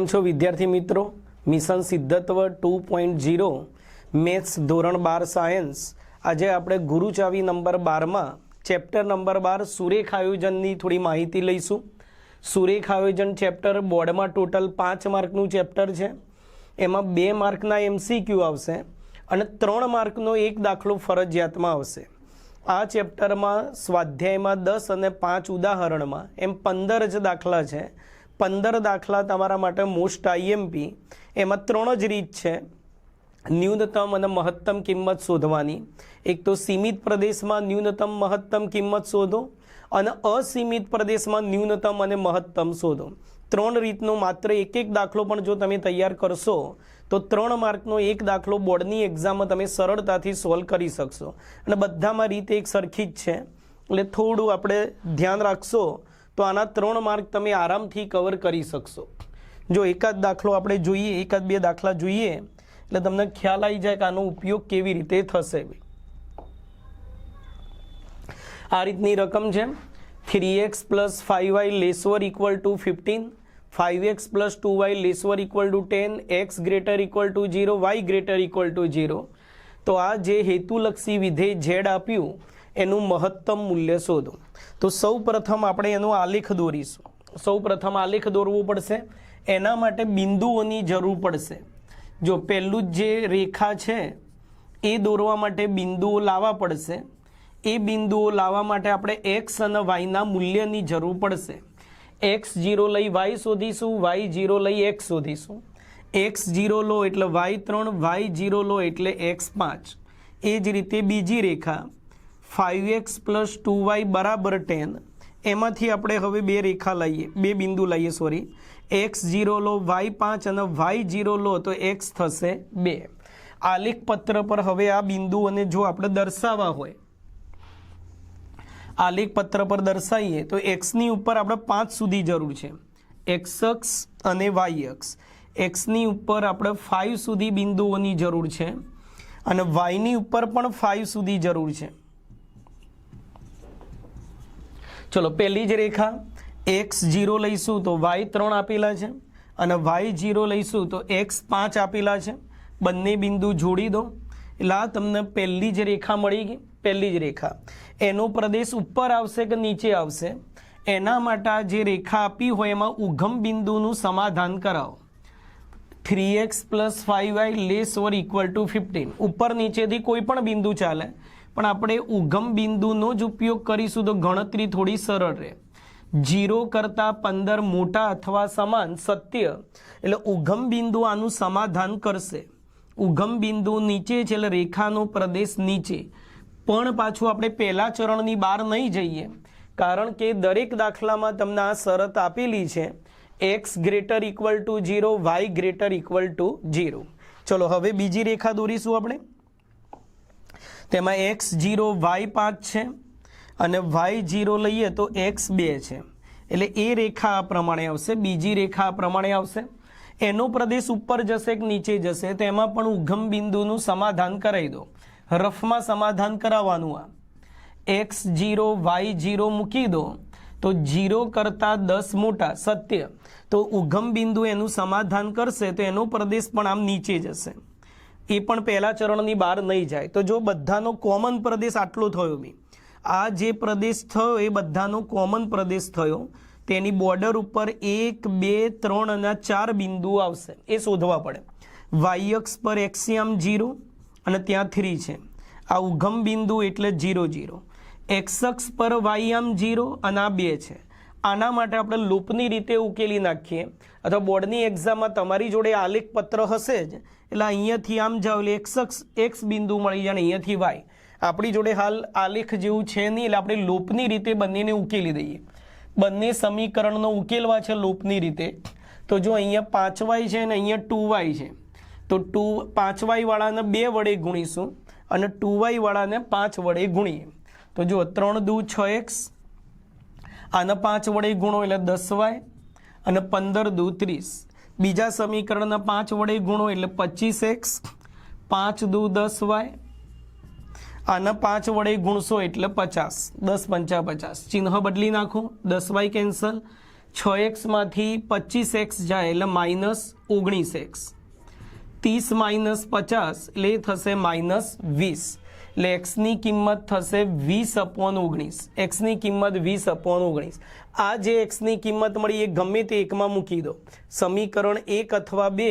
કેમ છો વિદ્યાર્થી મિત્રો? Mission સિદ્ધત્વ two point zero, maths ધોરણ બાર સાયન્સ. આજે આપણે ગુરુચાવી નંબર બારમાં, ચેપ્ટર નંબર બાર સુરેખ આયોજનની થોડી માહિતી લઈશું. સુરેખ આયોજન ચેપ્ટર બોર્ડમાં ટોટલ પાંચ માર્કનું ચેપ્ટર છે. એમાં બે માર્કના એમસીક્યુ આવશે અને ત્રણ માર્કનો એક દાખલો ફરજિયાતમાં આવશે. આ ચેપ્ટરમાં સ્વાધ્યાયમાં દસ અને પાંચ ઉદાહરણમાં એમ પંદર જ દાખલા છે. પંદર દાખલા તમારા માટે મોસ્ટ આઈએમપી એમાં ત્રણ જ રીત છે. ન્યૂનતમ અને મહત્તમ કિંમત શોધવાની. એક તો સીમિત પ્રદેશમાં ન્યૂનતમ, મહત્તમ કિંમત શોધો અને અસીમિત પ્રદેશમાં ન્યૂનતમ અને મહત્તમ શોધો. ત્રણ રીતનો માત્ર એક એક દાખલો પણ જો તમે તૈયાર કરશો, તો ત્રણ માર્કનો એક દાખલો બોર્ડની એક્ઝામમાં તમે સરળતાથી સોલ્વ કરી શકશો. અને બધામાં રીતે એક સરખી જ છે. એટલે થોડું આપણે ધ્યાન રાખશો તો આના ત્રણ માર્ક તમે આરામથી કવર કરી શકશો. જો એકાદ દાખલો આપણે જોઈએ, એકાદ બે દાખલા જોઈએ, એટલે તમને ખ્યાલ આવી જાય કે આનો ઉપયોગ કેવી રીતે થશે. આ રીતની રકમ છે. Three x plus five y less or equal to fifteen five x plus two y less or equal to ten x greater equal to zero y greater equal to zero તો આ જે હેતુલક્ષી વિધેય ઝેડ આપ્યું એનું મહત્તમ મૂલ્ય શોધો. તો સૌ પ્રથમ આપણે એનો આલેખ દોરીશું. સૌ પ્રથમ આલેખ દોરવું પડશે. એના માટે બિંદુઓની જરૂર પડશે. જો પહેલું જ રેખા છે, એ દોરવા માટે બિંદુઓ લાવવા પડશે. એ બિંદુઓ લાવવા માટે આપણે એક્સ અને વાયના મૂલ્યની જરૂર પડશે. એક્સ જીરો લઈ વાય શોધીશું વાય જીરો લઈ એક્સ શોધીશું. એક્સ જીરો લો એટલે વાય ત્રણ વાય જીરો લો એટલે એક્સ પાંચ. એ જ રીતે બીજી રેખા. Five x plus two y બરાબર ટેન. એમાંથી આપણે હવે બે રેખા લઈએ. બે બિંદુ લઈએ સોરી એક્સ જીરો લો વાય પાંચ અને વાય જીરો લો, તો એક્સ થશે બે. આલેખ પત્ર પર હવે આ બિંદુઓને જો આપણે દર્શાવવા હોય આલેખ પત્ર પર દર્શાવીએ, તો એક્સની ઉપર આપણે પાંચ સુધી જરૂર છે. એક્સ અક્ષ અને વાય અક્ષ. એક્સની ઉપર આપણે ફાઇવ સુધી બિંદુઓની જરૂર છે અને વાયની ઉપર પણ ફાઇવ સુધી જરૂર છે. ચલો, પહેલી જ રેખા એક્સ જીરો લઈશું તો વાય ત્રણ આપેલા છે અને વાય જીરો લઈશું તો એક્સ પાંચ આપેલા છે. બંને બિંદુ જોડી દો. એટલે આ તમને પહેલી જ રેખા મળી ગઈ, પહેલી જ રેખા. એનો પ્રદેશ ઉપર આવશે કે નીચે આવશે? એના માટે જે રેખા આપી હોય એમાં ઉગમ બિંદુનું સમાધાન કરાવો. Three x plus five y less or equal to fifteen ઉપર નીચેથી કોઈ પણ બિંદુ ચાલે. પણ આપણે ઉગમ બિંદુનો જ ઉપયોગ કરીશું તો ગણતરી થોડી સરળ રહે. જીરો કરતાં પંદર મોટા અથવા સમાન સત્ય, એટલે ઉગમ બિંદુ આનું સમાધાન કરશે. ઉગમ બિંદુ નીચે છે એટલે રેખાનો પ્રદેશ નીચે. પણ પાછું આપણે પહેલા ચરણની બહાર નહીં જઈએ, કારણ કે દરેક દાખલામાં તમને આ શરત આપેલી છે. X greater equal to zero y greater equal to zero ચલો, હવે બીજી રેખા દોરીશું આપણે. તેમાં એક્સ જીરો વાય પાંચ છે અને વાય જીરો લઈએ તો એક્સ બે છે. એટલે એ રેખા આ પ્રમાણે આવશે, બીજી રેખા આ પ્રમાણે આવશે. એનો પ્રદેશ ઉપર જશે કે નીચે જશે, તો એમાં પણ ઉગમ બિંદુનું સમાધાન કરાવી દો. રફમાં સમાધાન કરાવવાનું આ. એક્સ જીરો વાય જીરો મૂકી દો, તો જીરો કરતાં દસ મોટા, સત્ય. તો ઉગમ બિંદુ એનું સમાધાન કરશે, તો એનો પ્રદેશ પણ આમ નીચે જશે. એ પણ પહેલા ચરણની બહાર નહીં જાય. તો જો બધાનો કોમન પ્રદેશ આટલો થયો બી. આ જે પ્રદેશ થયો એ બધાનો કોમન પ્રદેશ થયો. તેની બોર્ડર ઉપર એક, બે, ત્રણ અને ચાર બિંદુ આવશે. એ શોધવા પડે. વાયક્સ પર એક્સિયમ જીરો અને ત્યાં થ્રી છે. આ ઉગમ બિંદુ એટલે જીરો જીરો એક્સક્સ પર વાયામ જીરો અને આ બે છે. આના માટે આપણે લૂપની રીતે ઉકેલી નાખીએ. અથવા બોર્ડની એક્ઝામમાં તમારી જોડે આલેખ પત્ર હશે જ. એટલે અહીંયાથી આમ જાઓ એટલે એક્સ એક્સ બિંદુ મળી જાય અને અહીંયાથી વાય આપણી જોડે હાલ આલેખ જેવું છે નહીં, એટલે આપણે લોપની રીતે બંનેને ઉકેલી દઈએ. બંને સમીકરણનો ઉકેલવા છે લોપની રીતે. તો જો અહીંયા પાંચ છે અને અહીંયા ટુ વાય છે. તો ટુ, પાંચ વાય વાળાને બે વડે ગુણીશું અને ટુ વાયવાળાને પાંચ વડે ગુણીએ. તો જો ત્રણ દુ છ એક્સ, આને પાંચ વડે ગુણો એટલે દસ વાય અને પંદર દુ ત્રીસ. બીજા સમીકરણના પાંચ વડે ગુણો એટલે પચીસ એક્સ, પાંચ દુ દસ વાય, આના પાંચ વડે ગુણશો એટલે પચાસ, દસ પંચા પચાસ. ચિહ્ન બદલી નાખો, દસ વાય કેન્સલ, છ એક્સમાંથી પચીસ એક્સ જાય એટલે માઇનસ ઓગણીસ એક્સ. ત્રીસ માઇનસ પચાસ એટલે થશે માઇનસ વીસ. એટલે એક્સની કિંમત થશે વીસ અપોન ઓગણીસ. એક્સની કિંમત વીસ અપોન ઓગણીસ. આ જે એક્સની કિંમત મળી એ ગમે તે એકમાં મૂકી દો. સમીકરણ એક અથવા બે,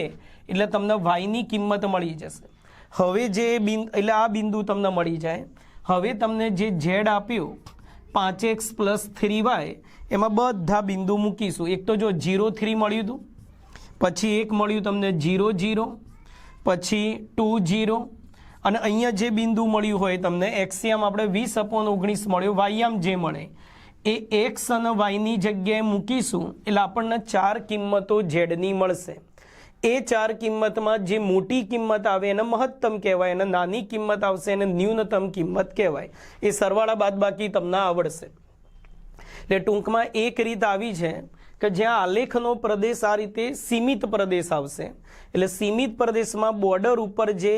એટલે તમને વાયની કિંમત મળી જશે. હવે જે બિંદુ એટલે આ બિંદુ તમને મળી જાય. હવે તમને જે ઝેડ આપ્યું, પાંચ એક્સ પ્લસ થ્રી વાય એમાં બધા બિંદુ મૂકીશું. એક તો જો જીરો થ્રી મળ્યું હતું, પછી એક મળ્યું તમને જીરો જીરો પછી ટુ જીરો અને અહીંયા જે બિંદુ મળ્યું હોય તમને એક્સિયામ આપણે વીસ અપોન ઓગણીસ મળ્યું વાયામ જે મળે. એ એક્સ અને વાયની જગ્યાએ મૂકીશું, એટલે આપણને ચાર કિંમતો ઝેડની મળશે. એ ચાર કિંમતમાં જે મોટી કિંમત આવે એને મહત્તમ કહેવાય અને નાની કિંમત આવશે એને ન્યૂનતમ કિંમત કહેવાય. એ સરવાળા બાદ બાકી તમને આવડશે. એટલે ટૂંકમાં એક રીત આવી છે કે જ્યાં આલેખનો પ્રદેશ આ રીતે સીમિત પ્રદેશ આવશે. એટલે સીમિત પ્રદેશમાં બોર્ડર ઉપર જે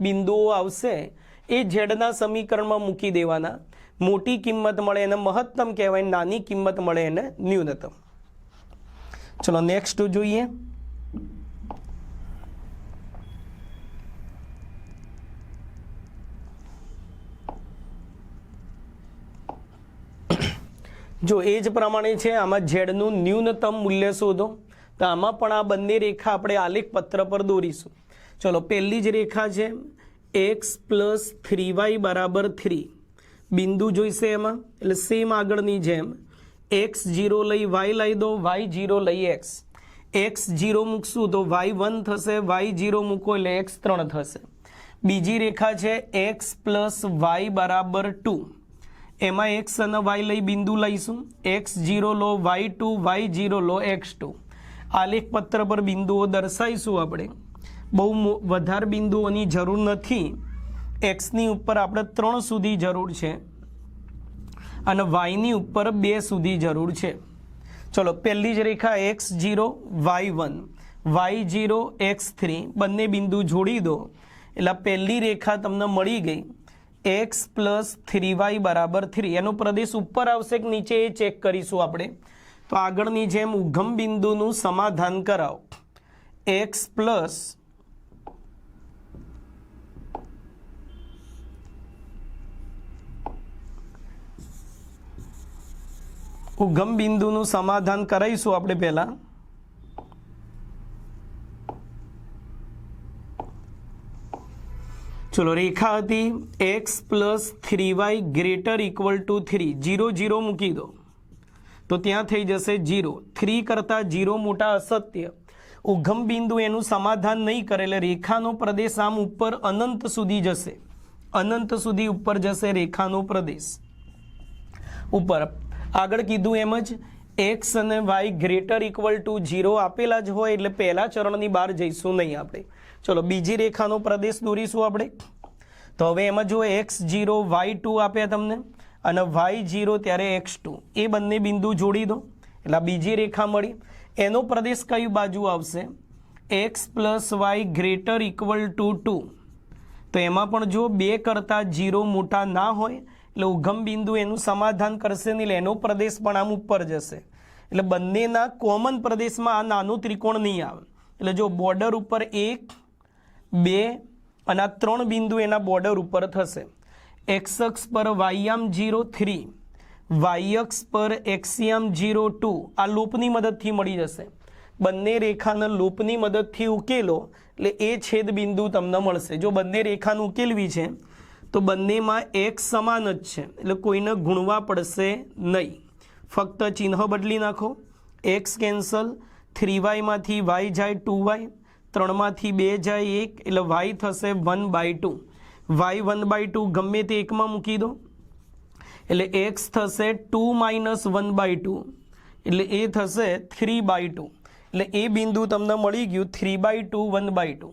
બિંદુઓ આવશે, એ ઝેડના સમીકરણમાં મૂકી દેવાના. મોટી કિંમત મળે એને મહત્તમ કહેવાય, નાની કિંમત મળે એને ન્યૂનતમ. ચલો નેક્સ્ટ જોઈએ. જો એ જ પ્રમાણે છે, આમાં ઝેડનું ન્યૂનતમ મૂલ્ય શોધો. તો આમાં પણ આ બંને રેખા આપણે આલેખ પત્ર પર દોરીશું. ચલો પહેલી જ રેખા છે એક્સ પ્લસ થ્રી વાય બરાબર થ્રી બિંદુ જોઈશે એમાં. એટલે સેમ આગળની જેમ એક્સ જીરો લઈ વાય લઈ દો વાય જીરો લઈ એક્સ એક્સ જીરો મૂકશું તો વાય વન થશે વાય જીરો મૂકો એટલે એક્સ ત્રણ થશે. બીજી રેખા છે એક્સ પ્લસ વાય બરાબર ટુ એમાં એક્સ અને વાય લઈ બિંદુ લઈશું. એક્સ જીરો લો વાય ટુ વાય જીરો લો એક્સ ટુ આલેખ પત્ર પર બિંદુઓ દર્શાવીશું આપણે. બહુ વધારે બિંદુઓની જરૂર નથી. એક્સની ઉપર આપણે ત્રણ સુધી જરૂર છે અને વાયની ઉપર બે સુધી જરૂર છે. ચલો, પહેલી જ રેખા x zero y one y zero x three બંને બિંદુ જોડી દો. એટલે પહેલી રેખા તમને મળી ગઈ. એક્સ પ્લસ થ્રી વાય બરાબર થ્રી એનો પ્રદેશ ઉપર આવશે કે નીચે એ ચેક કરીશું આપણે. તો આગળની જેમ ઉગમ બિંદુનું સમાધાન કરાવો. એક્સ પ્લસ ઉગમ બિંદુનું સમાધાન કરાવીશું આપણે પહેલાં. ચલો, રેખા હતી x plus three y greater equal to three zero zero મૂકી દો. તો ત્યાં થઈ જશે જીરો થ્રી કરતાં જીરો મોટા અસત્ય. ઉગમ બિંદુ એનું સમાધાન નહીં કરે એટલે રેખાનો પ્રદેશ આમ ઉપર અનંત સુધી જશે. અનંત સુધી ઉપર જશે રેખાનો પ્રદેશ. ઉપર. આગળ કીધું એમ જ એક્સ અને y greater equal to zero આપેલા જ હોય એટલે પહેલા ચરણની બહાર જઈશું નહીં આપણે. ચલો, બીજી રેખાનો પ્રદેશ દોરીશું આપણે. તો હવે એમાં જો એક્સ જીરો વાય ટુ આપ્યા તમને અને વાય જીરો ત્યારે એક્સ ટુ એ બંને બિંદુ જોડી દો. એટલે બીજી રેખા મળી. એનો પ્રદેશ કઈ બાજુ આવશે? X plus y greater equal to two તો એમાં પણ જો બે કરતાં જીરો મોટા ના હોય એટલે ઉગમ બિંદુ એનું સમાધાન કરશે નહીં, એટલે એનો પ્રદેશ પણ આમ ઉપર જશે. એટલે બંનેના કોમન પ્રદેશમાં આ નાનું ત્રિકોણ નહીં આવે. એટલે જો બોર્ડર ઉપર એક, બે અને આ ત્રણ બિંદુ એના બોર્ડર ઉપર થશે. એક્સક્સ પર વાયામ જીરો થ્રી વાયક્ષ પર એક્સિયામ જીરો ટુ આ લૂપની મદદથી મળી જશે. બંને રેખાના લૂપની મદદથી ઉકેલો, એટલે એ છેદ બિંદુ તમને મળશે. જો બંને રેખાનું ઉકેલવી છે તો બંનેમાં એક સમાન જ છે. એટલે કોઈને ગુણવા પડશે નહીં. ફક્ત ચિહ્ન બદલી નાખો. એક્સ કેન્સલ થ્રી વાયમાંથી વાય જાય ટુ વાય ત્રણમાંથી બે જાય એક, એટલે વાય થશે one by two y one by two ગમે તે એકમાં મૂકી દો. એટલે એક્સ થશે two minus one by two એટલે એ થશે થ્રી બાય ટુ એટલે એ બિંદુ તમને મળી ગયું three by two one by two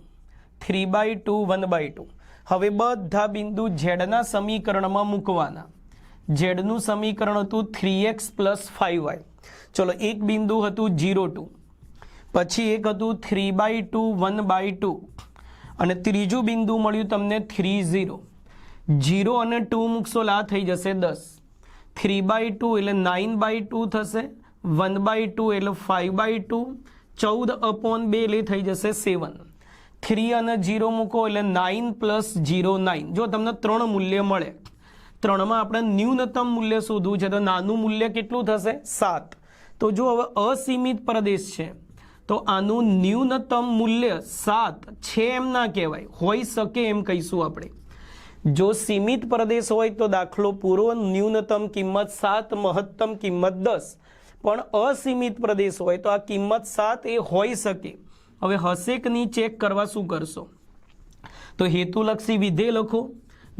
three by two one by two હવે બધા બિંદુ ઝેડના સમીકરણમાં મૂકવાના. ઝેડનું સમીકરણ હતું three x plus five y ચલો, એક બિંદુ હતું ઝીરો ટુ પછી એક હતું three by two one by two અને ત્રીજું બિંદુ મળ્યું તમને થ્રી ઝીરો ઝીરો અને ટુ મૂકશો લા થઈ જશે દસ. થ્રી બાય ટુ એટલે નાઇન બાય ટુ થશે. વન બાય ટુ એટલે ફાઇવ બાય ટુ ચૌદ અપોન બે એટલે થઈ જશે સેવન થ્રી અને જીરો મૂકો એટલે નાઇન પ્લસ જીરો નાઇન. જો તમને ત્રણ મૂલ્ય મળે, ત્રણમાં આપણે ન્યૂનતમ મૂલ્ય શોધવું છે, તો નાનું મૂલ્ય કેટલું થશે? સાત. તો જો હવે અસીમિત પ્રદેશ છે, તો આનું ન્યૂનતમ મૂલ્ય સાત છે એમ ના કહેવાય. હોઈ શકે એમ કહીશું આપણે. જો સીમિત પ્રદેશ હોય તો દાખલો પૂરો, ન્યૂનતમ કિંમત સાત, મહત્તમ કિંમત દસ. પણ અસીમિત પ્રદેશ હોય તો આ કિંમત સાત એ હોઈ શકે. હવે હસેકની ચેક કરવા શું કરશો? તો હેતુલક્ષી વિધેય લખો,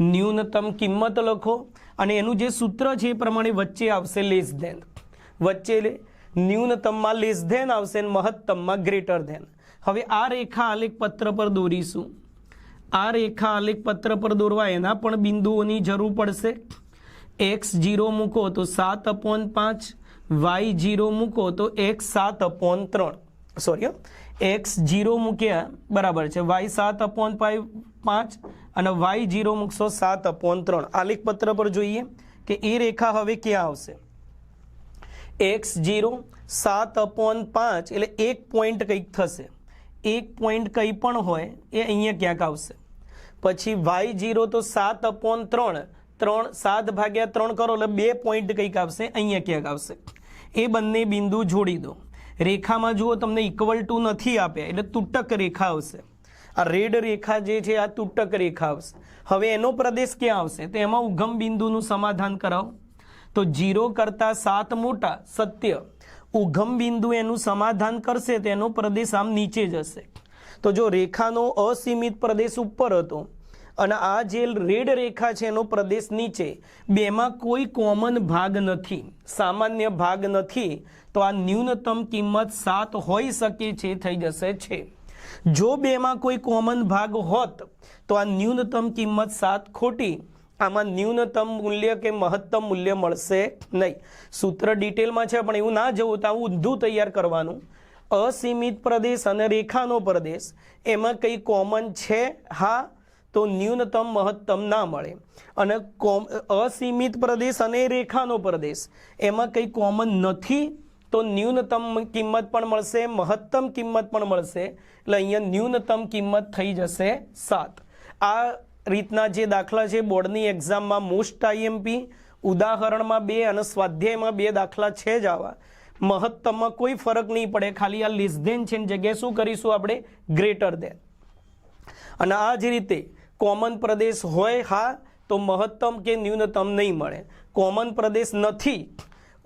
ન્યૂનતમ કિંમત લખો અને એનું જે સૂત્ર છે એ પ્રમાણે વચ્ચે આવશે લેસ ધેન વચ્ચે ન્યૂનતમમાં લેસ ધેન આવશે અને મહત્તમમાં ગ્રેટર ધેન હવે આ રેખા આલેખ પત્ર પર દોરીશું. આ રેખા આલેખ પત્ર પર દોરવા એના પણ બિંદુઓની જરૂર પડશે. એક્સ જીરો મૂકો તો સાત અપોન પાંચ વાય જીરો મૂકો તો એક્સ સાત અપોન ત્રણ. સોરી એક્સ જીરો મૂક્યા બરાબર છે. વાય સાત અપોન પાંચ અને વાય જીરો મૂકશો સાત અપોન ત્રણ. આલેખપત્ર પર જોઈએ કે એ રેખા હવે ક્યાં આવશે? એક્સ જીરો સાત અપોન પાંચ એટલે એક પોઈન્ટ કંઈક થશે. એક પોઈન્ટ કંઈ પણ હોય એ અહીંયા ક્યાંક આવશે. પછી વાય જીરો તો સાત અપોન ત્રણ. ત્રણ સાત ભાગ્યા ત્રણ કરો એટલે બે પોઈન્ટ કંઈક આવશે, અહીંયા ક્યાંક આવશે. એ બંને બિંદુ જોડી દો. રેખામાં જુઓ, તમને ઇક્વલ ટુ નથી આપ્યા એટલે તૂટક રેખા આવશે. આ રેડ રેખા જે છે, આ તૂટક રેખા આવશે. હવે એનો પ્રદેશ ક્યાં આવશે? તો એમાં ઉગમ બિંદુનું સમાધાન કરાવો. તો જીરો કરતાં સાત મોટા, સત્ય. ઉગમ બિંદુ એનું સમાધાન કરશે, તો એનો પ્રદેશ આમ નીચે જશે. તો જો રેખાનો અસીમિત પ્રદેશ ઉપર હતો અને આ જે રેડ રેખા છે એનો પ્રદેશ નીચે, બેમાં કોઈ કોમન ભાગ નથી, સામાન્ય ભાગ નથી, તો આ ન્યૂનતમ કિંમત સાત હોઈ શકે છે, થઈ જશે છે. જો બેમાં કોઈ કોમન ભાગ હોત, તો આ ન્યૂનતમ કિંમત સાત ખોટી, આમાં ન્યૂનતમ મૂલ્ય કે મહત્તમ મૂલ્ય મળશે નહીં. સૂત્ર ડિટેલમાં છે, પણ એવું ના જવું, તો આવું ઊંધું તૈયાર કરવાનું. અસીમિત પ્રદેશ અને રેખાનો પ્રદેશ, એમાં કંઈ કોમન છે? હા તો ન્યૂનતમ મહત્તમ ના મળે. અને અસીમિત પ્રદેશ અને રેખાનો પ્રદેશ. એમાં કંઈ કોમન નથી, તો ન્યૂનતમ કિંમત પણ મળશે, મહત્તમ કિંમત પણ મળશે. એટલે અહીંયા ન્યૂનતમ કિંમત થઈ જશે સાત. આ રીતના જે દાખલા છે બોર્ડની એક્ઝામમાં મોસ્ટ આઈએમપી ઉદાહરણમાં બે અને સ્વાધ્યાયમાં બે દાખલા છે જ આવા. મહત્તમમાં કોઈ ફરક નહીં પડે, ખાલી આ લેસ ધેન છે જગ્યાએ શું કરીશું આપણે? ગ્રેટર ધેન અને આ જ રીતે કોમન પ્રદેશ હોય હા, તો મહત્તમ કે ન્યૂનતમ નહીં મળે. કોમન પ્રદેશ નથી,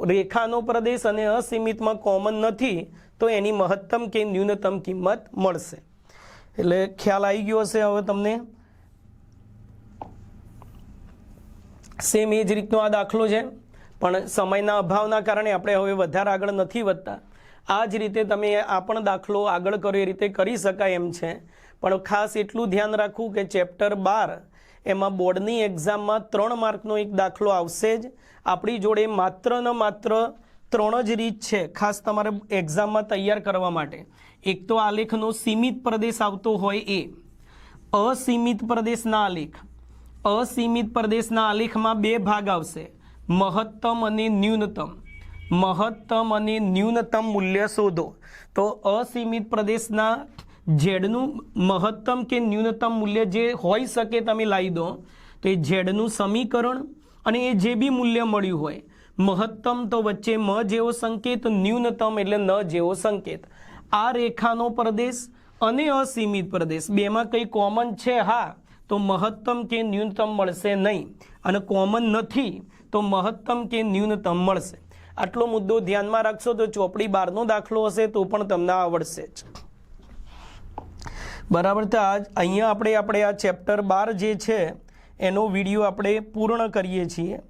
રેખાનો પ્રદેશ અને અસીમિતમાં કોમન નથી, તો એની મહત્તમ કે ન્યૂનતમ કિંમત મળશે. એટલે ખ્યાલ આવી ગયો હશે હવે તમને? સેમ એ જ રીતનો આ દાખલો છે. પણ સમયના અભાવના કારણે આપણે હવે વધારે આગળ નથી વધતા. આ જ રીતે તમે આ પણ દાખલો આગળ કરો એ રીતે કરી શકાય એમ છે. પણ ખાસ એટલું ધ્યાન રાખવું કે ચેપ્ટર બાર એમાં બોર્ડની એક્ઝામમાં ત્રણ માર્કનો એક દાખલો આવશે જ. આપણી જોડે માત્ર ને માત્ર ત્રણ જ રીત છે, ખાસ તમારે એક્ઝામમાં તૈયાર કરવા માટે. એક તો આલેખનો સીમિત પ્રદેશ આવતો હોય એ. અસીમિત પ્રદેશના આલેખ અસીમિત પ્રદેશના આલેખમાં બે ભાગ આવશે. મહત્તમ અને ન્યૂનતમ. મહત્તમ અને ન્યૂનતમ મૂલ્ય શોધો. તો અસીમિત પ્રદેશના ઝેડનું મહત્તમ કે ન્યૂનતમ મૂલ્ય જે હોઈ શકે તમે લાવી દો, તો એ ઝેડનું સમીકરણ અને એ જે બી મૂલ્ય મળ્યું હોય, મહત્તમ તો વચ્ચે મ જેવો સંકેત, ન્યૂનતમ એટલે ન જેવો સંકેત. આ રેખાનો પ્રદેશ અને અસીમિત પ્રદેશ, બેમાં કંઈ કોમન છે? હા, તો મહત્તમ કે ન્યૂનતમ મળશે નહીં. અને કોમન નથી, તો મહત્તમ કે ન્યૂનતમ મળશે. આટલો મુદ્દો ધ્યાનમાં રાખશો તો ચોપડી બારનો દાખલો હશે તો પણ તમને આવડશે જ. બરાબર તો આજ અહીંયા આપણે આપણે આ ચેપ્ટર બાર જે છે, એનો વીડિયો આપણે પૂર્ણ કરીએ છીએ.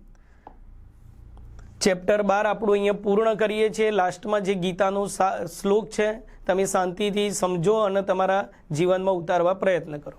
ચેપ્ટર બાર આપણું અહીંયા પૂર્ણ કરીએ છીએ. લાસ્ટમાં જે ગીતાનો શ્લોક છે, તમે શાંતિથી સમજો અને તમારા જીવનમાં ઉતારવા પ્રયત્ન કરો.